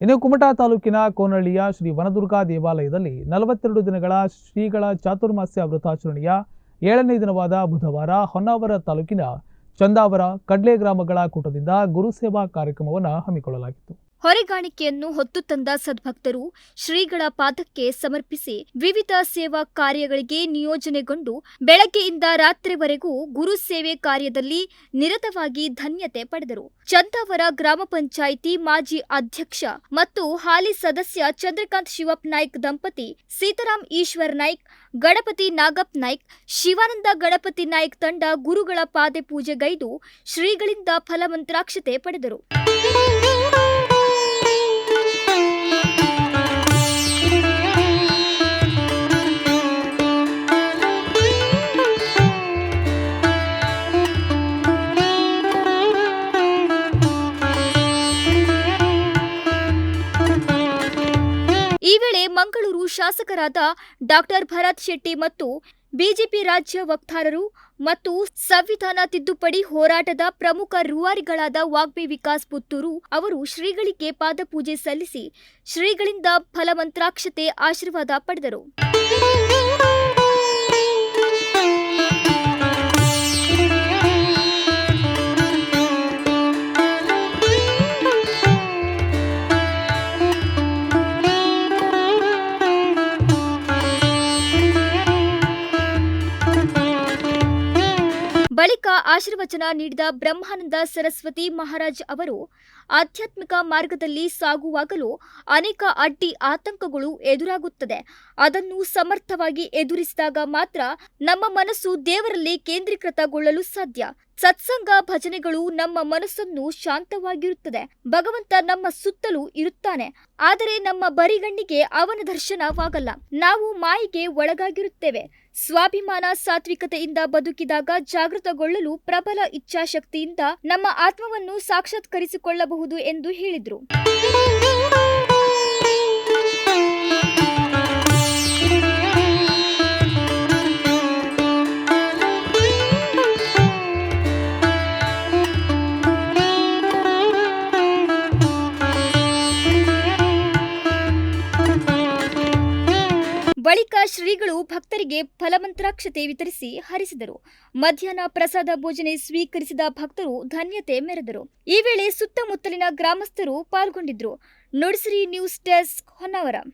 ಇನ್ನು ಕುಮಟಾ ತಾಲೂಕಿನ ಕೋನಳ್ಳಿಯ ಶ್ರೀ ವನದುರ್ಗಾ ದೇವಾಲಯದಲ್ಲಿ ನಲವತ್ತೆರಡು ದಿನಗಳ ಶ್ರೀಗಳ ಚಾತುರ್ಮಾಸ್ಯ ವೃತಾಚರಣೆಯ ಏಳನೇ ದಿನವಾದ ಬುಧವಾರ ಹೊನ್ನಾವರ ತಾಲೂಕಿನ ಚಂದಾವರ ಕಡ್ಲೆ ಗ್ರಾಮಗಳ ಕೂಟದಿಂದ ಗುರುಸೇವಾ ಕಾರ್ಯಕ್ರಮವನ್ನು ಹಮ್ಮಿಕೊಳ್ಳಲಾಗಿತ್ತು. ಹೊರೆಗಾಣಿಕೆಯನ್ನು ಹೊತ್ತು ತಂದ ಸದ್ಭಕ್ತರು ಶ್ರೀಗಳ ಪಾದಕ್ಕೆ ಸಮರ್ಪಿಸಿ ವಿವಿಧ ಸೇವಾ ಕಾರ್ಯಗಳಿಗೆ ನಿಯೋಜನೆಗೊಂಡು ಬೆಳಗ್ಗೆಯಿಂದ ರಾತ್ರಿವರೆಗೂ ಗುರು ಸೇವೆ ಕಾರ್ಯದಲ್ಲಿ ನಿರತವಾಗಿ ಧನ್ಯತೆ ಪಡೆದರು. ಚಂದಾವರ ಗ್ರಾಮ ಪಂಚಾಯಿತಿ ಮಾಜಿ ಅಧ್ಯಕ್ಷ ಮತ್ತು ಹಾಲಿ ಸದಸ್ಯ ಚಂದ್ರಕಾಂತ್ ಶಿವಪ್ ನಾಯ್ಕ್ ದಂಪತಿ ಸೀತಾರಾಮ್ ಈಶ್ವರ್ ನಾಯ್ಕ್, ಗಣಪತಿ ನಾಗಪ್ ನಾಯ್ಕ್, ಶಿವಾನಂದ ಗಣಪತಿ ನಾಯ್ಕ್ ತಂಡ ಗುರುಗಳ ಪಾದೆ ಪೂಜೆಗೈದು ಶ್ರೀಗಳಿಂದ ಫಲಮಂತ್ರಾಕ್ಷತೆ ಪಡೆದರು. ಮಂಗಳೂರು ಶಾಸಕರಾದ ಡಾಕ್ಟರ್ ಭರತ್ ಶೆಟ್ಟಿ ಮತ್ತು ಬಿಜೆಪಿ ರಾಜ್ಯ ವಕ್ತಾರರು ಮತ್ತು ಸಂವಿಧಾನ ತಿದ್ದುಪಡಿ ಹೋರಾಟದ ಪ್ರಮುಖ ರೂವಾರಿಗಳಾದ ವಾಗ್ಮಿ ವಿಕಾಸ್ ಪುತ್ತೂರು ಅವರು ಶ್ರೀಗಳಿಗೆ ಪಾದಪೂಜೆ ಸಲ್ಲಿಸಿ ಶ್ರೀಗಳಿಂದ ಫಲಮಂತ್ರಾಕ್ಷತೆ ಆಶೀರ್ವಾದ ಪಡೆದರು. ಆಶೀರ್ವಚನ ನೀಡಿದ ಬ್ರಹ್ಮಾನಂದ ಸರಸ್ವತಿ ಮಹಾರಾಜ್ ಅವರು ಆಧ್ಯಾತ್ಮಿಕ ಮಾರ್ಗದಲ್ಲಿ ಸಾಗುವಾಗಲೂ ಅನೇಕ ಅಡ್ಡಿ ಆತಂಕಗಳು ಎದುರಾಗುತ್ತದೆ. ಅದನ್ನು ಸಮರ್ಥವಾಗಿ ಎದುರಿಸಿದಾಗ ಮಾತ್ರ ನಮ್ಮ ಮನಸ್ಸು ದೇವರಲ್ಲಿ ಕೇಂದ್ರೀಕೃತಗೊಳ್ಳಲು ಸಾಧ್ಯ. ಸತ್ಸಂಗ ಭಜನೆಗಳು ನಮ್ಮ ಮನಸ್ಸನ್ನು ಶಾಂತವಾಗಿರುತ್ತದೆ. ಭಗವಂತ ನಮ್ಮ ಸುತ್ತಲೂ ಇರುತ್ತಾನೆ. ಆದರೆ ನಮ್ಮ ಬರಿಗಣ್ಣಿಗೆ ಅವನ ದರ್ಶನವಾಗಲ್ಲ. ನಾವು ಮಾಯಿಗೆ ಒಳಗಾಗಿರುತ್ತೇವೆ. ಸ್ವಾಭಿಮಾನ ಸಾತ್ವಿಕತೆಯಿಂದ ಬದುಕಿದಾಗ ಜಾಗೃತಗೊಳ್ಳಲು ಪ್ರಬಲ ಇಚ್ಛಾಶಕ್ತಿಯಿಂದ ನಮ್ಮ ಆತ್ಮವನ್ನು ಸಾಕ್ಷಾತ್ಕರಿಸಿಕೊಳ್ಳಬಹುದು ಎಂದು ಹೇಳಿದರು. ಬಳಿಕ ಶ್ರೀಗಳು ಭಕ್ತರಿಗೆ ಫಲಮಂತ್ರಾಕ್ಷತೆ ವಿತರಿಸಿ ಹರಿಸಿದರು. ಮಧ್ಯಾಹ್ನ ಪ್ರಸಾದ ಭೋಜನೆ ಸ್ವೀಕರಿಸಿದ ಭಕ್ತರು ಧನ್ಯತೆ ಮೆರೆದರು. ಈ ವೇಳೆ ಸುತ್ತಮುತ್ತಲಿನ ಗ್ರಾಮಸ್ಥರು ಪಾಲ್ಗೊಂಡಿದ್ರು ನುಡಿಸಿರಿ ನ್ಯೂಸ್ ಡೆಸ್ಕ್ ಹೊನ್ನಾವರ.